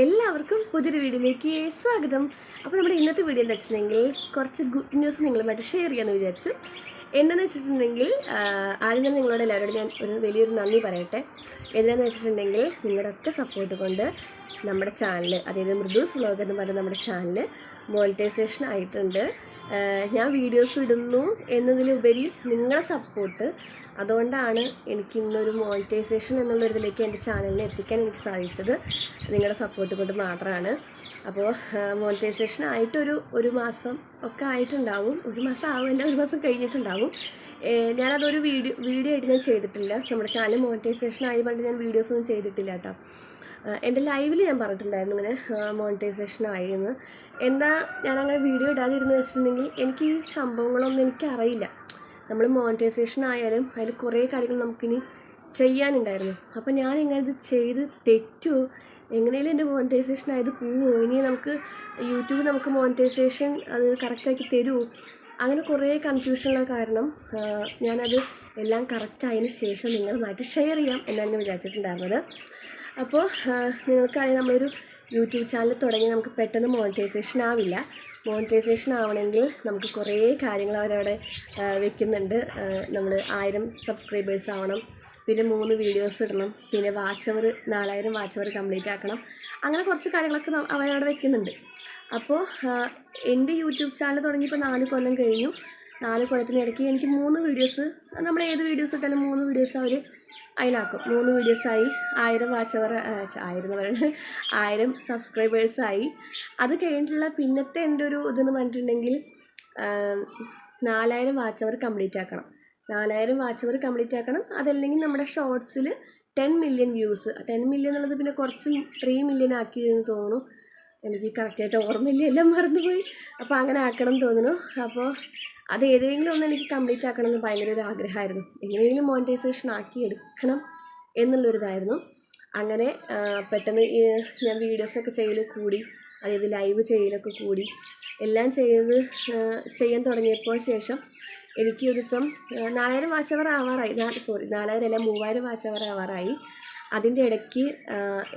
എല്ലാവർക്കും പുതിയൊരു വീഡിയോയിലേക്ക് സ്വാഗതം. അപ്പോൾ നമ്മുടെ ഇന്നത്തെ വീഡിയോ എന്താ വെച്ചിട്ടുണ്ടെങ്കിൽ കുറച്ച് ഗുഡ് ന്യൂസ് നിങ്ങളുമായിട്ട് ഷെയർ ചെയ്യാമെന്ന് വിചാരിച്ചു. എന്താണെന്ന് വെച്ചിട്ടുണ്ടെങ്കിൽ ആദ്യം തന്നെ നിങ്ങളോട് എല്ലാവരോടും ഞാൻ ഒരു വലിയൊരു നന്ദി പറയട്ടെ. എന്താണെന്ന് വെച്ചിട്ടുണ്ടെങ്കിൽ നിങ്ങളുടെ ഒക്കെ സപ്പോർട്ട് കൊണ്ട് നമ്മുടെ ചാനൽ അതായത് മൃദുസ് വ്ലോഗ് എന്ന് പറയുന്ന നമ്മുടെ ചാനൽ മോണിറ്റൈസേഷൻ ആയിട്ടുണ്ട്. ഞാൻ വീഡിയോസ് ഇടുന്നു എന്നതിലുപരി നിങ്ങളുടെ സപ്പോർട്ട് അതുകൊണ്ടാണ് എനിക്ക് ഇന്നൊരു മോണിറ്റൈസേഷൻ എന്നുള്ളൊരിതിലേക്ക് എന്റെ ചാനലിനെ എത്തിക്കാൻ എനിക്ക് സാധിച്ചത്. നിങ്ങളുടെ സപ്പോർട്ട് കൊണ്ട് മാത്രമാണ് അപ്പോൾ മോണിറ്റൈസേഷൻ ആയിട്ടൊരു ഒരു മാസം ഒക്കെ ആയിട്ടുണ്ടാവും. ഒരു മാസം ആവില്ല ഒരു മാസം കഴിഞ്ഞിട്ടുണ്ടാവും. ഞാനതൊരു വീഡിയോ വീഡിയോ ആയിട്ട് ഞാൻ ചെയ്തിട്ടില്ല. നമ്മുടെ ചാനൽ മോണിറ്റൈസേഷൻ ആയി പണ്ട് ഞാൻ വീഡിയോസൊന്നും ചെയ്തിട്ടില്ല കേട്ടോ. എന്റെ ലൈവിൽ ഞാൻ പറഞ്ഞിട്ടുണ്ടായിരുന്നു ഇങ്ങനെ മോണിറ്റൈസേഷൻ ആയി എന്ന്. എന്താ ഞാനങ്ങനെ വീഡിയോ ഇടാതിരുന്നു വെച്ചിട്ടുണ്ടെങ്കിൽ എനിക്ക് ഈ സംഭവങ്ങളൊന്നും എനിക്കറിയില്ല. നമ്മൾ മോണിറ്റൈസേഷൻ ആയാലും അതിൽ കുറേ കാര്യങ്ങൾ നമുക്കിനി ചെയ്യാനുണ്ടായിരുന്നു. അപ്പോൾ ഞാൻ ഇങ്ങനെ ഇത് ചെയ്ത് തെറ്റുമോ എങ്ങനെയും എന്റെ മോണിറ്റൈസേഷൻ ആയത് പോവുമോ ഇനി നമുക്ക് യൂട്യൂബ് നമുക്ക് മോണിറ്റൈസേഷൻ അത് കറക്റ്റാക്കി തരുമോ അങ്ങനെ കുറേ കൺഫ്യൂഷനുള്ള കാരണം ഞാനത് എല്ലാം കറക്റ്റായതിന് ശേഷം നിങ്ങളുമായിട്ട് ഷെയർ ചെയ്യാം എന്നാണ് ഞാൻ വിചാരിച്ചിട്ടുണ്ടായിരുന്നത്. അപ്പോൾ നിങ്ങൾക്കറിയാം നമ്മളൊരു യൂട്യൂബ് ചാനൽ തുടങ്ങി നമുക്ക് പെട്ടെന്ന് മോണിറ്റൈസേഷൻ ആവില്ല. മോണിറ്റൈസേഷൻ ആവണമെങ്കിൽ നമുക്ക് കുറേ കാര്യങ്ങൾ അവരവിടെ വെക്കുന്നുണ്ട്. നമ്മൾ ആയിരം സബ്സ്ക്രൈബേഴ്സ് ആവണം പിന്നെ മൂന്ന് വീഡിയോസ് ഇടണം പിന്നെ വാച്ച് അവർ നാലായിരം വാച്ച് അവർ കംപ്ലീറ്റ് ആക്കണം. അങ്ങനെ കുറച്ച് കാര്യങ്ങളൊക്കെ അവരവിടെ വെക്കുന്നുണ്ട്. അപ്പോൾ എന്റെ യൂട്യൂബ് ചാനൽ തുടങ്ങിയപ്പോൾ നാല് കൊല്ലം കഴിഞ്ഞു. നാല് കൊല്ലത്തിനിടയ്ക്ക് എനിക്ക് മൂന്ന് വീഡിയോസ് നമ്മൾ ഏത് വീഡിയോസ് ഇട്ടാലും മൂന്ന് വീഡിയോസ് അവർ അതിലാക്കും മൂന്ന് വീഡിയോസായി ആയിരം വാച്ച് അവർ ആയിരം പറയുന്നത്. ആയിരം സബ്സ്ക്രൈബേഴ്സായി അത് കഴിഞ്ഞിട്ടുള്ള പിന്നത്തെ എന്റെ ഒരു ഇതെന്ന് പറഞ്ഞിട്ടുണ്ടെങ്കിൽ നാലായിരം വാച്ച് അവർ കംപ്ലീറ്റ് ആക്കണം. നാലായിരം വാച്ച് അവർ കംപ്ലീറ്റ് ആക്കണം. അതല്ലെങ്കിൽ നമ്മുടെ ഷോർട്സിൽ ten million views ten million എന്നുള്ളത് പിന്നെ കുറച്ച് ത്രീ മില്യൺ ആക്കി എന്ന് തോന്നുന്നു. എനിക്ക് കറക്റ്റായിട്ട് ഓർമ്മയില്ല. എല്ലാം മറന്നുപോയി. അപ്പോൾ അങ്ങനെ ആക്കണം തോന്നുന്നു. അപ്പോൾ അത് ഏതെങ്കിലും ഒന്ന് എനിക്ക് കംപ്ലീറ്റ് ആക്കണം എന്ന് ഭയങ്കര ഒരു ആഗ്രഹമായിരുന്നു. എങ്ങനെയെങ്കിലും മോണിറ്റൈസേഷൻ ആക്കി എടുക്കണം എന്നുള്ളൊരിതായിരുന്നു. അങ്ങനെ പെട്ടെന്ന് ഞാൻ വീഡിയോസൊക്കെ ചെയ്യൽ കൂടി അതായത് ലൈവ് ചെയ്യലൊക്കെ കൂടി എല്ലാം ചെയ്ത് ചെയ്യാൻ തുടങ്ങിയപ്പോൾ ശേഷം എനിക്ക് ഒരു ദിവസം നാലായിരം വാച്ച് അവർ ആവാറായി. സോറി നാലായിരം അല്ല മൂവായിരം വാച്ച് അവർ ആവാറായി. അതിന്റെ ഇടയ്ക്ക്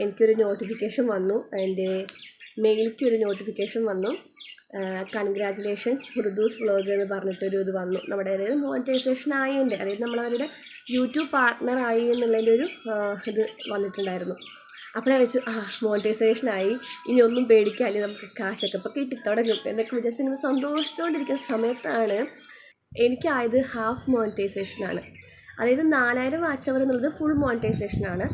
എനിക്കൊരു നോട്ടിഫിക്കേഷൻ വന്നു. എന്റെ മെയിലിക്ക് ഒരു നോട്ടിഫിക്കേഷൻ വന്നു. കൺഗ്രാറ്റുലേഷൻസ് മൃദൂസ് വ്ലോഗ് എന്ന് പറഞ്ഞിട്ടൊരു ഇത് വന്നു. നമ്മുടെ അതായത് മോണിറ്റൈസേഷൻ ആയതിന്റെ അതായത് നമ്മളവരുടെ യൂട്യൂബ് പാർട്ട്ണർ ആയി എന്നുള്ളതിന്റെ ഒരു ഇത് വന്നിട്ടുണ്ടായിരുന്നു. അപ്പോൾ ഞാൻ വെച്ചു ആ മോണിറ്റൈസേഷൻ ആയി. ഇനി ഒന്നും പേടിക്കാല്ലേ നമുക്ക് കാശൊക്കെ ഇപ്പോൾ കിട്ടിത്തുടങ്ങും എന്നൊക്കെ വിചാരിച്ച് ഇങ്ങനെ സന്തോഷിച്ചുകൊണ്ടിരിക്കുന്ന സമയത്താണ് എനിക്കായത് ഹാഫ് മോണിറ്റൈസേഷനാണ് അതായത് നാലായിരം വാച്ച് അവർ എന്നുള്ളത് ഫുൾ മോണിറ്റൈസേഷൻ ആണ്.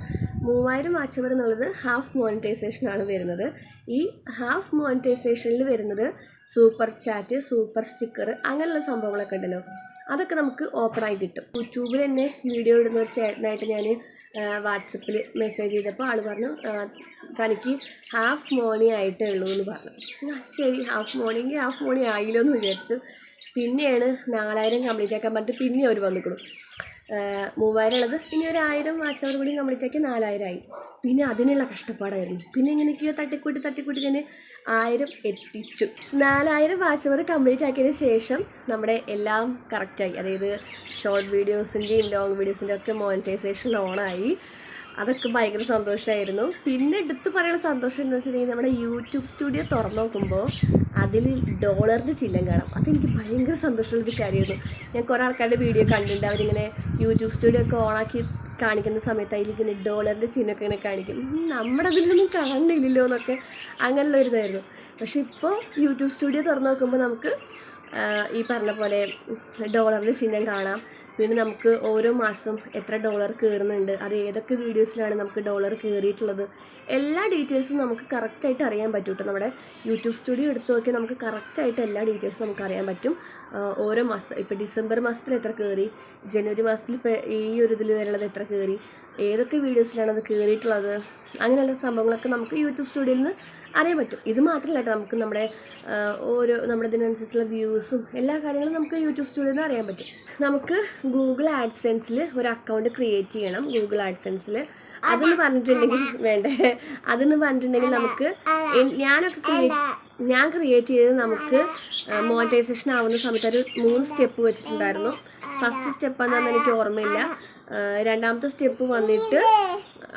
മൂവായിരം വാച്ചവർ എന്നുള്ളത് ഹാഫ് മോണിറ്റൈസേഷൻ ആണ് വരുന്നത്. ഈ ഹാഫ് മോണിറ്റൈസേഷനിൽ വരുന്നത് സൂപ്പർ ചാറ്റ് സൂപ്പർ സ്റ്റിക്കർ അങ്ങനെയുള്ള സംഭവങ്ങളൊക്കെ ഉണ്ടല്ലോ. അതൊക്കെ നമുക്ക് ഓപ്പണായി കിട്ടും. യൂട്യൂബിൽ തന്നെ വീഡിയോ ഇടുന്ന ഒരു ചേട്ടനായിട്ട് ഞാൻ വാട്സപ്പിൽ മെസ്സേജ് ചെയ്തപ്പോൾ ആൾ പറഞ്ഞു തനിക്ക് ഹാഫ് മോണി ആയിട്ടേ ഉള്ളൂ എന്ന് പറഞ്ഞു. ശരി ഹാഫ് മോർണിംഗ് ഹാഫ് മോണി ആയില്ലോ എന്ന് വിചാരിച്ചു. പിന്നെയാണ് നാലായിരം കംപ്ലീറ്റ് ആക്കാൻ പറഞ്ഞിട്ട് പിന്നെ അവർ വന്നിക്കണം. മൂവായിരം ഉള്ളത് പിന്നെ ഒരു ആയിരം വാച്ചവർ കൂടി കംപ്ലീറ്റാക്കി നാലായിരമായി പിന്നെ അതിനുള്ള കഷ്ടപ്പാടായിരുന്നു. പിന്നെ ഇങ്ങനെയൊക്കെയോ തട്ടിക്കൂട്ടി തട്ടിക്കൂട്ടി തന്നെ ആയിരം എത്തിച്ചു. നാലായിരം വാച്ചവർ കംപ്ലീറ്റ് ആക്കിയതിന് ശേഷം നമ്മുടെ എല്ലാം കറക്റ്റായി അതായത് ഷോർട്ട് വീഡിയോസിന്റെയും ലോങ് വീഡിയോസിന്റെയും ഒക്കെ മോണിറ്റൈസേഷൻ ഓണായി അതൊക്കെ ഭയങ്കര സന്തോഷമായിരുന്നു പിന്നെ എടുത്തു പറയുന്ന സന്തോഷം എന്ന് വെച്ചിട്ടുണ്ടെങ്കിൽ നമ്മുടെ യൂട്യൂബ് സ്റ്റുഡിയോ തുറന്നു നോക്കുമ്പോൾ അതിൽ ഡോളറിന്റെ ചിഹ്നം കാണാം. അതെനിക്ക് ഭയങ്കര സന്തോഷമുള്ളൊരു കാര്യമായിരുന്നു. ഞാൻ കുറേ ആൾക്കാരുടെ വീഡിയോ കണ്ടിട്ടുണ്ട്. അവരിങ്ങനെ യൂട്യൂബ് സ്റ്റുഡിയോ ഒക്കെ ഓണാക്കി കാണിക്കുന്ന സമയത്ത് അതിലിങ്ങനെ ഡോളറിന്റെ ചിഹ്നമൊക്കെ ഇങ്ങനെ കാണിക്കും. നമ്മുടെ അതിലൊന്നും കാണുന്നില്ലല്ലോ എന്നൊക്കെ അങ്ങനെയുള്ള ഒരു ഇതായിരുന്നു. പക്ഷേ ഇപ്പോൾ യൂട്യൂബ് സ്റ്റുഡിയോ തുറന്നു നോക്കുമ്പോൾ നമുക്ക് ഈ പറഞ്ഞ പോലെ ഡോളറിന്റെ ചിഹ്നം കാണാം. പിന്നെ നമുക്ക് ഓരോ മാസം എത്ര ഡോളർ കയറുന്നുണ്ട് അത് ഏതൊക്കെ വീഡിയോസിലാണ് നമുക്ക് ഡോളർ കയറിയിട്ടുള്ളത് എല്ലാ ഡീറ്റെയിൽസും നമുക്ക് കറക്റ്റായിട്ട് അറിയാൻ പറ്റും കേട്ടോ നമ്മുടെ യൂട്യൂബ് സ്റ്റുഡിയോ എടുത്ത് നോക്കിയാൽ നമുക്ക് കറക്റ്റായിട്ട് എല്ലാ ഡീറ്റെയിൽസും നമുക്ക് അറിയാൻ പറ്റും. ഓരോ മാസത്തെ ഇപ്പോൾ ഡിസംബർ മാസത്തിൽ എത്ര കയറി ജനുവരി മാസത്തിൽ ഇപ്പോൾ ഈ ഒരു ഇതിൽ വരുന്നത് എത്ര കയറി ഏതൊക്കെ വീഡിയോസിലാണ് അത് കയറിയിട്ടുള്ളത് അങ്ങനെയുള്ള സംഭവങ്ങളൊക്കെ നമുക്ക് യൂട്യൂബ് സ്റ്റുഡിയോയിൽ നിന്ന് അറിയാൻ പറ്റും. ഇത് മാത്രമല്ല കേട്ടോ നമുക്ക് നമ്മുടെ ഓരോ നമ്മുടെ ഇതിനനുസരിച്ചുള്ള വ്യൂസും എല്ലാ കാര്യങ്ങളും നമുക്ക് യൂട്യൂബ് സ്റ്റുഡിയോയിൽ നിന്ന് അറിയാൻ പറ്റും. നമുക്ക് ഗൂഗിൾ ആഡ്സെൻസിൽ ഒരു അക്കൗണ്ട് ക്രിയേറ്റ് ചെയ്യണം. ഗൂഗിൾ ആഡ്സെൻസിൽ അതെന്ന് പറഞ്ഞിട്ടുണ്ടെങ്കിൽ വേണ്ടേ? അതെന്ന് പറഞ്ഞിട്ടുണ്ടെങ്കിൽ നമുക്ക് ഞാനൊക്കെ ക്രിയേറ്റ് ഞാൻ ക്രിയേറ്റ് ചെയ്ത് നമുക്ക് മോണിറ്റൈസേഷൻ ആവുന്ന സമയത്ത് ഒരു മൂന്ന് സ്റ്റെപ്പ് വെച്ചിട്ടുണ്ടായിരുന്നു. ഫസ്റ്റ് സ്റ്റെപ്പ് എന്താണെന്ന് എനിക്ക് ഓർമ്മയില്ല. രണ്ടാമത്തെ സ്റ്റെപ്പ് വന്നിട്ട്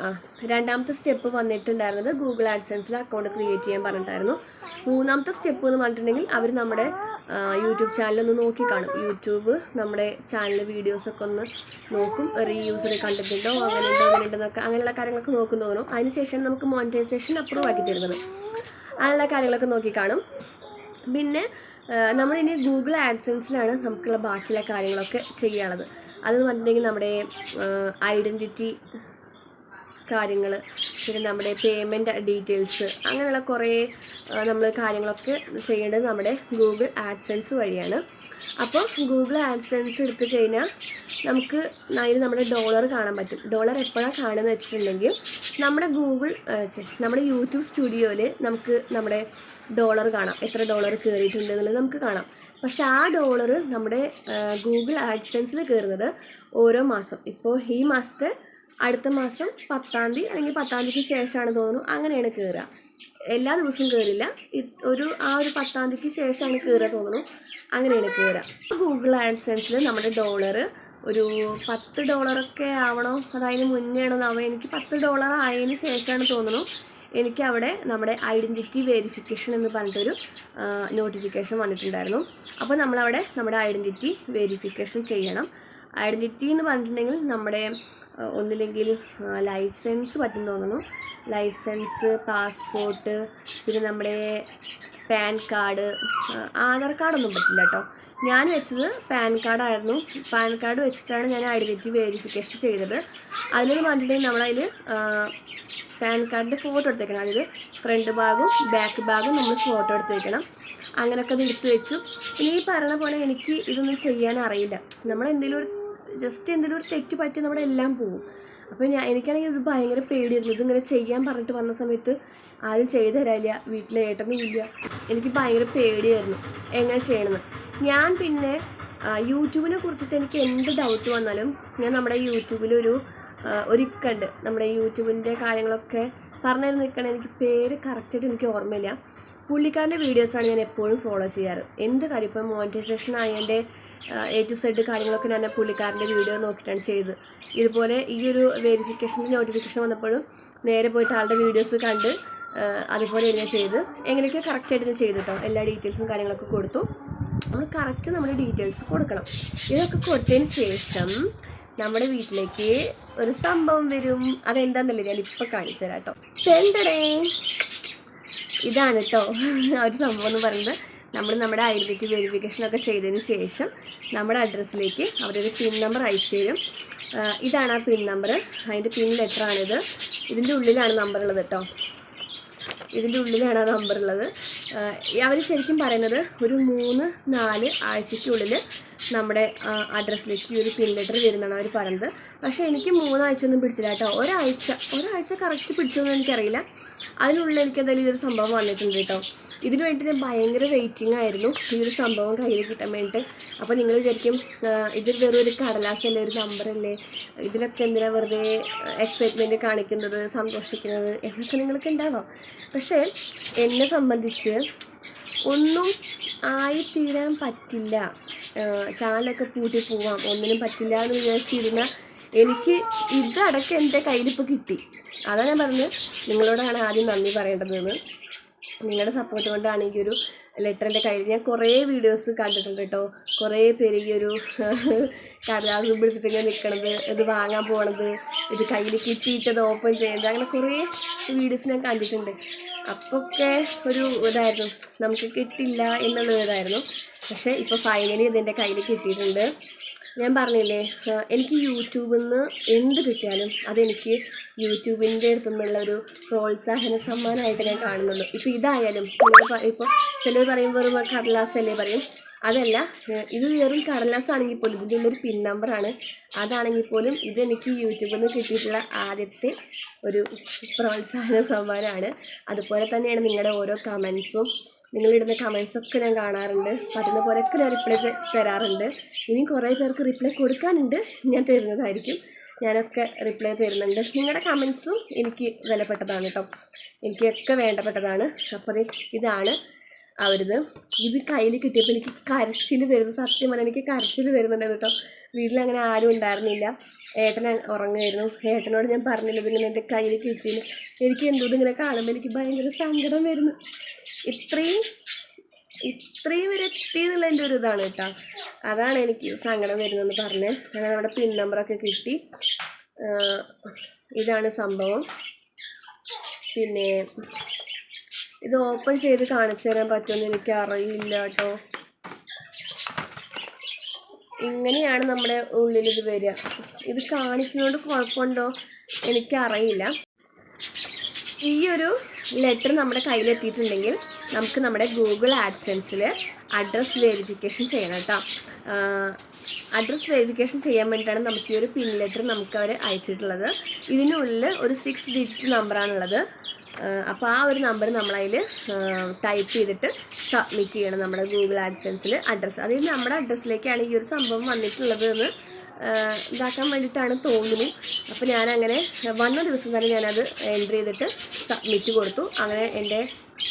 ആ രണ്ടാമത്തെ സ്റ്റെപ്പ് വന്നിട്ടുണ്ടായിരുന്നത് ഗൂഗിൾ ആഡ്സൻസിൽ അക്കൗണ്ട് ക്രിയേറ്റ് ചെയ്യാൻ പറഞ്ഞിട്ടായിരുന്നു. മൂന്നാമത്തെ സ്റ്റെപ്പ് എന്ന് പറഞ്ഞിട്ടുണ്ടെങ്കിൽ അവർ നമ്മുടെ യൂട്യൂബ് ചാനലൊന്ന് നോക്കി കാണും. യൂട്യൂബ് നമ്മുടെ ചാനൽ വീഡിയോസൊക്കെ ഒന്ന് നോക്കും. റീയൂസർ കണ്ടന്റ് ഉണ്ടോ അങ്ങനെ ഉണ്ടോ അങ്ങനെ ഉണ്ടെന്നൊക്കെ അങ്ങനെയുള്ള കാര്യങ്ങളൊക്കെ നോക്കും തോന്നും അതിനുശേഷം നമുക്ക് മോണിറ്റൈസേഷൻ അപ്രൂവ് ആക്കി തരുന്നത്. അങ്ങനെയുള്ള കാര്യങ്ങളൊക്കെ നോക്കി കാണും. പിന്നെ നമ്മളിനി ഗൂഗിൾ ആഡ്സൻസിലാണ് നമുക്കുള്ള ബാക്കിയുള്ള കാര്യങ്ങളൊക്കെ ചെയ്യാനുള്ളത്. അതെന്ന് പറഞ്ഞിട്ടുണ്ടെങ്കിൽ നമ്മുടെ ഐഡന്റിറ്റി കാര്യങ്ങൾ പിന്നെ നമ്മുടെ പേയ്മെന്റ് ഡീറ്റെയിൽസ് അങ്ങനെയുള്ള കുറേ നമ്മൾ കാര്യങ്ങളൊക്കെ ചെയ്യേണ്ടത് നമ്മുടെ ഗൂഗിൾ ആഡ്സൻസ് വഴിയാണ്. അപ്പോൾ ഗൂഗിൾ ആഡ്സൻസ് എടുത്തു കഴിഞ്ഞാൽ നമുക്ക് അതിൽ നമ്മുടെ ഡോളർ കാണാൻ പറ്റും. ഡോളർ എപ്പോഴാണ് കാണുന്നത് വെച്ചിട്ടുണ്ടെങ്കിൽ നമ്മുടെ ഗൂഗിൾ നമ്മുടെ യൂട്യൂബ് സ്റ്റുഡിയോയിൽ നമുക്ക് നമ്മുടെ ഡോളർ കാണാം. എത്ര ഡോളർ കയറിയിട്ടുണ്ട് എന്നുള്ളത് നമുക്ക് കാണാം. പക്ഷെ ആ ഡോളർ നമ്മുടെ ഗൂഗിൾ ആഡ്സൻസിൽ കയറുന്നത് ഓരോ മാസം. ഇപ്പോൾ ഈ മാസത്തെ അടുത്ത മാസം പത്താം തീയതി അല്ലെങ്കിൽ പത്താം തീയതിക്ക് ശേഷമാണ് തോന്നുന്നു അങ്ങനെയാണ് കയറുക എല്ലാ ദിവസവും കയറില്ല ഒരു ആ ഒരു പത്താം തീയതിക്ക് ശേഷമാണ് കയറുക തോന്നുന്നു അങ്ങനെയാണ് കയറുക ഗൂഗിൾ ആഡ്സെൻസിൽ നമ്മുടെ ഡോളർ ഒരു പത്ത് ഡോളറൊക്കെ ആവണോ? അതായത് മുന്നേ ആണോ എനിക്ക് പത്ത് ഡോളർ ആയതിന് ശേഷമാണ് തോന്നുന്നു. എനിക്ക് അവിടെ നമ്മുടെ ഐഡന്റിറ്റി വെരിഫിക്കേഷൻ എന്ന് പറഞ്ഞിട്ടൊരു നോട്ടിഫിക്കേഷൻ വന്നിട്ടുണ്ടായിരുന്നു. അപ്പോൾ നമ്മളവിടെ നമ്മുടെ ഐഡന്റിറ്റി വെരിഫിക്കേഷൻ ചെയ്യണം. ഐഡന്റിറ്റി എന്ന് പറഞ്ഞിട്ടുണ്ടെങ്കിൽ നമ്മുടെ ഒന്നില്ലെങ്കിൽ ലൈസൻസ് പറ്റും തോന്നുന്നു. ലൈസൻസ് പാസ്പോർട്ട് പിന്നെ നമ്മുടെ പാൻ കാർഡ് ആധാർ കാർഡൊന്നും പറ്റില്ല കേട്ടോ ഞാൻ വെച്ചത് പാൻ കാർഡായിരുന്നു. പാൻ കാർഡ് വെച്ചിട്ടാണ് ഞാൻ ഐഡന്റിറ്റി വെരിഫിക്കേഷൻ ചെയ്തത്. അതിലെന്ന് പറഞ്ഞിട്ടുണ്ടെങ്കിൽ നമ്മളതിൽ പാൻ കാർഡിന്റെ ഫോട്ടോ എടുത്തേക്കണം. അതായത് ഫ്രണ്ട് ഭാഗവും ബാക്ക് ഭാഗവും നമ്മൾ ഫോട്ടോ എടുത്ത് വയ്ക്കണം അങ്ങനെയൊക്കെ അത് എടുത്ത് വെച്ചു. ഇനി ഈ പറഞ്ഞ പോലെ എനിക്ക് ഇതൊന്നും ചെയ്യാൻ അറിയില്ല നമ്മൾ എന്തെങ്കിലും ഒരു ജസ്റ്റ് എന്തെങ്കിലും ഒരു തെറ്റ് പറ്റി നമ്മുടെ എല്ലാം പോകും അപ്പോൾ ഞാൻ എനിക്കാണെങ്കിൽ ഇത് ഭയങ്കര പേടിയായിരുന്നു. ഇതിങ്ങനെ ചെയ്യാൻ പറഞ്ഞിട്ട് വന്ന സമയത്ത് ആരും ചെയ്തു തരാനില്ല. വീട്ടിലെ ഏട്ടനും ഇല്ല. എനിക്ക് ഭയങ്കര പേടിയായിരുന്നു എങ്ങനെ ചെയ്യണമെന്ന് ഞാൻ പിന്നെ യൂട്യൂബിനെ കുറിച്ചിട്ട് എനിക്ക് എന്ത് ഡൗട്ട് വന്നാലും ഞാൻ നമ്മുടെ യൂട്യൂബിലൊരു ആ, ഒരു ഇക്കുണ്ട് നമ്മുടെ യൂട്യൂബിന്റെ കാര്യങ്ങളൊക്കെ പറഞ്ഞു തരുന്ന എനിക്ക് പേര് കറക്റ്റായിട്ട് എനിക്ക് ഓർമ്മയില്ല. പുള്ളിക്കാരന്റെ വീഡിയോസാണ് ഞാൻ എപ്പോഴും ഫോളോ ചെയ്യാറ്. എന്ത് കാര്യം? ഇപ്പോൾ മോണിറ്റൈസേഷൻ ആയതിന്റെ എ ടു സെഡ് കാര്യങ്ങളൊക്കെ ഞാൻ പുള്ളിക്കാരന്റെ വീഡിയോ നോക്കിയിട്ടാണ് ചെയ്തത്. ഇതുപോലെ ഈ ഒരു വെരിഫിക്കേഷന്റെ നോട്ടിഫിക്കേഷൻ വന്നപ്പോഴും നേരെ പോയിട്ട് ആളുടെ വീഡിയോസ് കണ്ട് അതുപോലെ തന്നെ ചെയ്ത്. എങ്ങനെയൊക്കെ കറക്റ്റായിട്ട് ഞാൻ ചെയ്തു കേട്ടോ എല്ലാ ഡീറ്റെയിൽസും കാര്യങ്ങളൊക്കെ കൊടുത്തു. നമ്മൾ കറക്റ്റ് നമ്മുടെ ഡീറ്റെയിൽസ് കൊടുക്കണം. ഇതൊക്കെ കൊടുത്തതിന് ശേഷം നമ്മുടെ വീട്ടിലേക്ക് ഒരു സംഭവം വരും. അതെന്താന്നല്ലേ ഞാൻ ഇപ്പം കാണിച്ചു തരാം കേട്ടോ ഇതാണ് കേട്ടോ ഒരു സംഭവം എന്ന് പറയുന്നത്. നമ്മൾ നമ്മുടെ ഐഡന്റിറ്റി വെരിഫിക്കേഷൻ ഒക്കെ ചെയ്തതിന് ശേഷം നമ്മുടെ അഡ്രസ്സിലേക്ക് അവരൊരു പിൻ നമ്പർ അയച്ചു തരും. ഇതാണ് ആ പിൻ നമ്പർ അതിന്റെ പിൻ ലെറ്റർ ആണിത്. ഇതിന്റെ ഉള്ളിലാണ് നമ്പർ ഉള്ളത് കേട്ടോ ഇതിന്റെ ഉള്ളിലാണ് ആ നമ്പർ ഉള്ളത്. അവർ ശരിക്കും പറയുന്നത് ഒരു മൂന്ന് നാല് ആഴ്ചയ്ക്കുള്ളിൽ നമ്മുടെ അഡ്രസ്സിലേക്ക് ഈ ഒരു പിൻ ലെറ്റർ വരുന്നതാണ് അവർ പറഞ്ഞത്. പക്ഷേ എനിക്ക് മൂന്നാഴ്ച ഒന്നും പിടിച്ചില്ല കേട്ടോ. ഒരാഴ്ച ഒരാഴ്ച കറക്റ്റ് പിടിച്ചൊന്നും എനിക്കറിയില്ല. അതിനുള്ളിൽ എനിക്ക് എന്തായാലും ഈ ഒരു സംഭവം വന്നിട്ടുണ്ട് കേട്ടോ. ഇതിനു വേണ്ടി ഞാൻ ഭയങ്കര വെയിറ്റിംഗ് ആയിരുന്നു. ഈ ഒരു സംഭവം കയ്യിൽ കിട്ടാൻ വേണ്ടിയിട്ട് അപ്പോൾ നിങ്ങൾ വിചാരിക്കും ഇത് വെറും ഒരു കടലാസല്ലേ ഒരു നമ്പറല്ലേ? ഇതിലൊക്കെ എന്തിനാ വെറുതെ എക്സൈറ്റ്മെന്റ് കാണിക്കുന്നത് സന്തോഷിക്കുന്നത്? എന്നൊക്കെ നിങ്ങൾക്ക് ഉണ്ടാവാം പക്ഷേ എന്നെ സംബന്ധിച്ച് ഒന്നും ആയിത്തീരാൻ പറ്റില്ല. ചാനലൊക്കെ പൂട്ടി പോവാം. ഒന്നിനും പറ്റില്ല എന്ന് വിചാരിച്ചിരുന്ന എനിക്ക് ഇതടക്കം എന്റെ കയ്യിലിപ്പോൾ കിട്ടി. അതാണ് ഞാൻ പറഞ്ഞത്. നിങ്ങളോടാണ് ആദ്യം നന്ദി പറയേണ്ടതെന്ന്. നിങ്ങളുടെ സപ്പോർട്ട് കൊണ്ടാണ് ഈ ഒരു ലെറ്ററിന്റെ കയ്യിൽ ഞാൻ കുറേ വീഡിയോസ് കണ്ടിട്ടുണ്ട് കേട്ടോ. കുറേ പേര് ഈ ഒരു കടലാസ് പിടിച്ചിട്ട് ഇങ്ങനെ നിൽക്കണത് ഇത് വാങ്ങാൻ പോണത് ഇത് കയ്യിൽ കിട്ടിയിട്ടത് ഓപ്പൺ ചെയ്യുന്നത് അങ്ങനെ കുറേ വീഡിയോസ് ഞാൻ കണ്ടിട്ടുണ്ട്. അപ്പൊക്കെ ഒരു ഇതായിരുന്നു. നമുക്ക് കിട്ടില്ല എന്നുള്ള ഇതായിരുന്നു പക്ഷേ ഇപ്പോൾ ഫൈനലി ഇതെന്റെ കയ്യിൽ കിട്ടിയിട്ടുണ്ട്. ഞാൻ പറഞ്ഞില്ലേ എനിക്ക് യൂട്യൂബിൽ നിന്ന് എന്ത് കിട്ടിയാലും അതെനിക്ക് യൂട്യൂബിന്റെ അടുത്തു നിന്നുള്ള ഒരു പ്രോത്സാഹന സമ്മാനമായിട്ട് ഞാൻ കാണുന്നുള്ളൂ. ഇപ്പോൾ ഇതായാലും ഇപ്പോൾ ചിലർ പറയും വെറും കടലാസ് അല്ലേ പറയും. അതല്ല ഇത് വെറും കടലാസ് ആണെങ്കിൽ പോലും ഇതിന്റെ ഉള്ളൊരു പിൻ നമ്പറാണ്. അതാണെങ്കിൽ പോലും ഇതെനിക്ക് യൂട്യൂബിൽ നിന്ന് കിട്ടിയിട്ടുള്ള ആദ്യത്തെ ഒരു പ്രോത്സാഹന സമ്മാനമാണ്. അതുപോലെ തന്നെയാണ് നിങ്ങളുടെ ഓരോ കമൻസും നിങ്ങളിടുന്ന കമൻസ് ഒക്കെ ഞാൻ കാണാറുണ്ട്. പറ്റുന്ന പോലെയൊക്കെ ഞാൻ റിപ്ലൈ തരാറുണ്ട്. ഇനി കുറേ പേർക്ക് റിപ്ലൈ കൊടുക്കാനുണ്ട്. ഞാൻ തരുന്നതായിരിക്കും. ഞാനൊക്കെ റിപ്ലൈ തരുന്നുണ്ട്. നിങ്ങളുടെ കമൻസും എനിക്ക് വിലപ്പെട്ടതാണ് കേട്ടോ. എനിക്കൊക്കെ വേണ്ടപ്പെട്ടതാണ്. അപ്പോൾ ഇതാണ് അവരുത്. ഇത് കയ്യിൽ കിട്ടിയപ്പോൾ എനിക്ക് കരച്ചിൽ വരുന്നു. സത്യം പറഞ്ഞാൽ എനിക്ക് കരച്ചിൽ വരുന്നുണ്ട് കേട്ടോ. വീട്ടിലങ്ങനെ ആരും ഉണ്ടായിരുന്നില്ല. ഏട്ടൻ ഉറങ്ങുമായിരുന്നു ഏട്ടനോട് ഞാൻ പറഞ്ഞില്ല ഇതിങ്ങനെ എന്റെ കയ്യിൽ കിട്ടിയില്ല എനിക്ക് എന്തോ ഇങ്ങനെ കാണുമ്പോൾ എനിക്ക് ഭയങ്കര സങ്കടം വരുന്നു. ഇത്രയും ഇത്രയും വരെ എത്തിയെന്നുള്ള എന്റെ ഒരു ഇതാണ് കേട്ടോ. അതാണ് എനിക്ക് സങ്കടം വരുന്നതെന്ന് പറഞ്ഞ് അങ്ങനെ നമ്മുടെ പിൻ നമ്പറൊക്കെ കിട്ടി. ഇതാണ് സംഭവം. പിന്നെ ഇത് ഓപ്പൺ ചെയ്ത് കാണിച്ചു തരാൻ പറ്റുമെന്ന് എനിക്ക് അറിയില്ല കേട്ടോ. ഇങ്ങനെയാണ് നമ്മുടെ ഉള്ളിൽ ഇത് വരിക. ഇത് കാണിക്കുന്നതുകൊണ്ട് കുഴപ്പമുണ്ടോ? എനിക്കറിയില്ല. ഈ ഒരു ലെറ്റർ നമ്മുടെ കയ്യിലെത്തിയിട്ടുണ്ടെങ്കിൽ നമുക്ക് നമ്മുടെ ഗൂഗിൾ ആഡ്സെൻസിൽ അഡ്രസ് വെരിഫിക്കേഷൻ ചെയ്യണം കേട്ടോ. അഡ്രസ് വെരിഫിക്കേഷൻ ചെയ്യാൻ വേണ്ടിയിട്ടാണ് നമുക്ക് ഈ ഒരു പിൻ ലെറ്റർ നമുക്ക് അവർ അയച്ചിട്ടുള്ളത്. ഇതിനുള്ളിൽ ഒരു സിക്സ് ഡിജിറ്റ് നമ്പറാണുള്ളത് അപ്പോൾ ആ ഒരു നമ്പർ നമ്മളതിൽ ടൈപ്പ് ചെയ്തിട്ട് സബ്മിറ്റ് ചെയ്യണം നമ്മുടെ ഗൂഗിൾ ആഡ്സെൻസിൽ അഡ്രസ്സ് അതായത് നമ്മുടെ അഡ്രസ്സിലേക്കാണ് ഈ ഒരു സംഭവം വന്നിട്ടുള്ളത് എന്ന് ഇതാക്കാൻ വേണ്ടിയിട്ടാണ് തോന്നുന്നു. അപ്പോൾ ഞാനങ്ങനെ വന്ന ദിവസം തന്നെ ഞാനത് എൻട്രി ചെയ്തിട്ട് സബ്മിറ്റ് കൊടുത്തു. അങ്ങനെ എന്റെ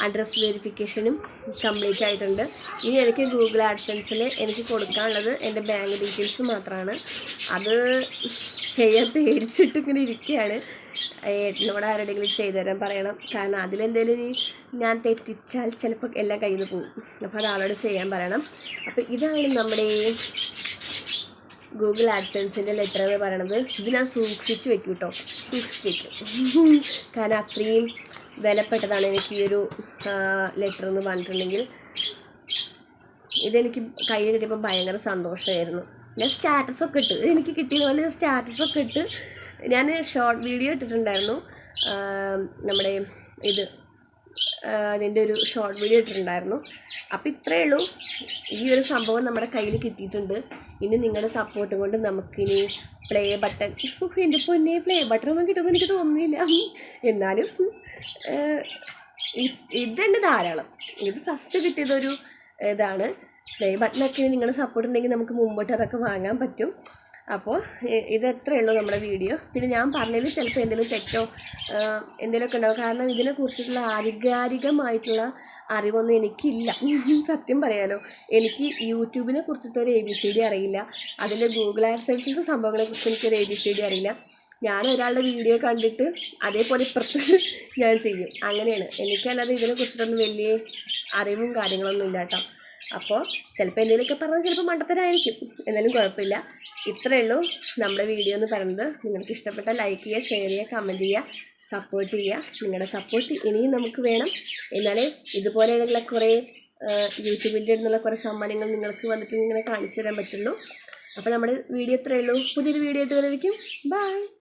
അഡ്രസ് വെരിഫിക്കേഷനും കംപ്ലീറ്റ് ആയിട്ടുണ്ട്. ഇനി എനിക്ക് ഗൂഗിൾ ആഡ്സൻസിൽ എനിക്ക് കൊടുക്കാനുള്ളത് എന്റെ ബാങ്ക് ഡീറ്റെയിൽസ് മാത്രമാണ് അത് ചെയ്യാൻ പേടിച്ചിട്ട് ഇങ്ങനെ ഇരിക്കുകയാണ് ഏട്ടനോട് ആരുടെങ്കിലും ചെയ്തു തരാൻ പറയണം. കാരണം അതിലെന്തെങ്കിലും ഇനി ഞാൻ തെറ്റിച്ചാൽ ചിലപ്പോൾ എല്ലാം കയ്യിൽ നിന്ന് പോകും. അപ്പോൾ അത് ആളോട് ചെയ്യാൻ പറയണം. അപ്പോൾ ഇതാണ് നമ്മുടെ ഗൂഗിൾ ആഡ്സൻസിന്റെ ലെറ്റർ എന്ന് പറയണത്. ഇത് ഞാൻ സൂക്ഷിച്ച് വെക്കും കേട്ടോ സൂക്ഷിച്ച് വെക്കും. കാരണം അത്രയും വിലപ്പെട്ടതാണ് എനിക്ക് ഈ ഒരു ലെറ്റർ എന്ന് പറഞ്ഞിട്ടുണ്ടെങ്കിൽ. ഇതെനിക്ക് കയ്യിൽ കിട്ടിയപ്പോൾ ഭയങ്കര സന്തോഷമായിരുന്നു. ഞാൻ സ്റ്റാറ്റസൊക്കെ ഇട്ട് എനിക്ക് കിട്ടിയതുപോലെ സ്റ്റാറ്റസൊക്കെ ഇട്ട് ഞാൻ ഷോർട്ട് വീഡിയോ ഇട്ടിട്ടുണ്ടായിരുന്നു. നമ്മുടെ ഇത് അതിന്റെ ഒരു ഷോർട്ട് വീഡിയോ ഇട്ടിട്ടുണ്ടായിരുന്നു. അപ്പോൾ ഇത്രയേ ഉള്ളൂ. ഈ ഒരു സംഭവം നമ്മുടെ കയ്യിൽ കിട്ടിയിട്ടുണ്ട്. ഇനി നിങ്ങളുടെ സപ്പോർട്ട് കൊണ്ട് നമുക്കിനി പ്ലേ ബട്ടൺ എന്റെ പൊന്നെ പ്ലേ ബട്ടൺ ഒന്നും കിട്ടുമെന്ന് എനിക്ക് തോന്നുന്നില്ല. എന്നാലും ഇത് തന്നെ ഇതെന്നെ ധാരാളം. ഇത് ഫസ്റ്റ് കിട്ടിയതൊരു ഇതാണ്. പ്ലേ ബട്ടണൊക്കെ നിങ്ങളുടെ സപ്പോർട്ട് ഉണ്ടെങ്കിൽ നമുക്ക് മുമ്പോട്ട് അതൊക്കെ വാങ്ങാൻ പറ്റും. അപ്പോൾ ഇത് എത്രയേ ഉള്ളൂ നമ്മുടെ വീഡിയോ? പിന്നെ ഞാൻ പറഞ്ഞതിൽ ചിലപ്പോൾ എന്തെങ്കിലും തെറ്റോ എന്തെങ്കിലുമൊക്കെ ഉണ്ടാവും. കാരണം ഇതിനെക്കുറിച്ചിട്ടുള്ള ആധികാരികമായിട്ടുള്ള അറിവൊന്നും എനിക്കില്ല. സത്യം പറയാലോ. എനിക്ക് യൂട്യൂബിനെ കുറിച്ചിട്ടൊരു എ ബി സി ഡി അറിയില്ല. അതിന്റെ ഗൂഗിൾ ആഡ്സൻസിന്റെ സംഭവങ്ങളെ കുറിച്ച് എനിക്കൊരു എ ബി സി ഡി അറിയില്ല. ഞാൻ ഒരാളുടെ വീഡിയോ കണ്ടിട്ട് അതേപോലെ ഇപ്പുറത്ത് ഞാൻ ചെയ്യും. അങ്ങനെയാണ്. എനിക്കല്ലാതെ ഇതിനെ കുറിച്ചിട്ടൊന്നും വലിയ അറിവും കാര്യങ്ങളൊന്നും ഇല്ല കേട്ടോ. അപ്പോൾ ചിലപ്പോൾ എന്തെങ്കിലുമൊക്കെ പറഞ്ഞാൽ ചിലപ്പോൾ മണ്ടത്തരായിരിക്കും. എന്നാലും കുഴപ്പമില്ല. ഇത്രയേ ഉള്ളൂ നമ്മുടെ വീഡിയോ എന്ന് പറയുന്നത്. നിങ്ങൾക്ക് ഇഷ്ടപ്പെട്ട ലൈക്ക് ചെയ്യുക ഷെയർ ചെയ്യുക കമന്റ് ചെയ്യുക സപ്പോർട്ട് ചെയ്യുക. നിങ്ങളുടെ സപ്പോർട്ട് ഇനിയും നമുക്ക് വേണം. എന്നാലേ ഇതുപോലെയുള്ള കുറേ യൂട്യൂബിന്റെ നിന്നുള്ള കുറേ സമ്മാനങ്ങൾ നിങ്ങൾക്ക് വന്നിട്ട് ഇങ്ങനെ കാണിച്ചു തരാൻ പറ്റുള്ളൂ. അപ്പോൾ നമ്മുടെ വീഡിയോ ഇത്രയേ ഉള്ളൂ. പുതിയൊരു വീഡിയോ ആയിട്ട് വരവിക്കും ബൈ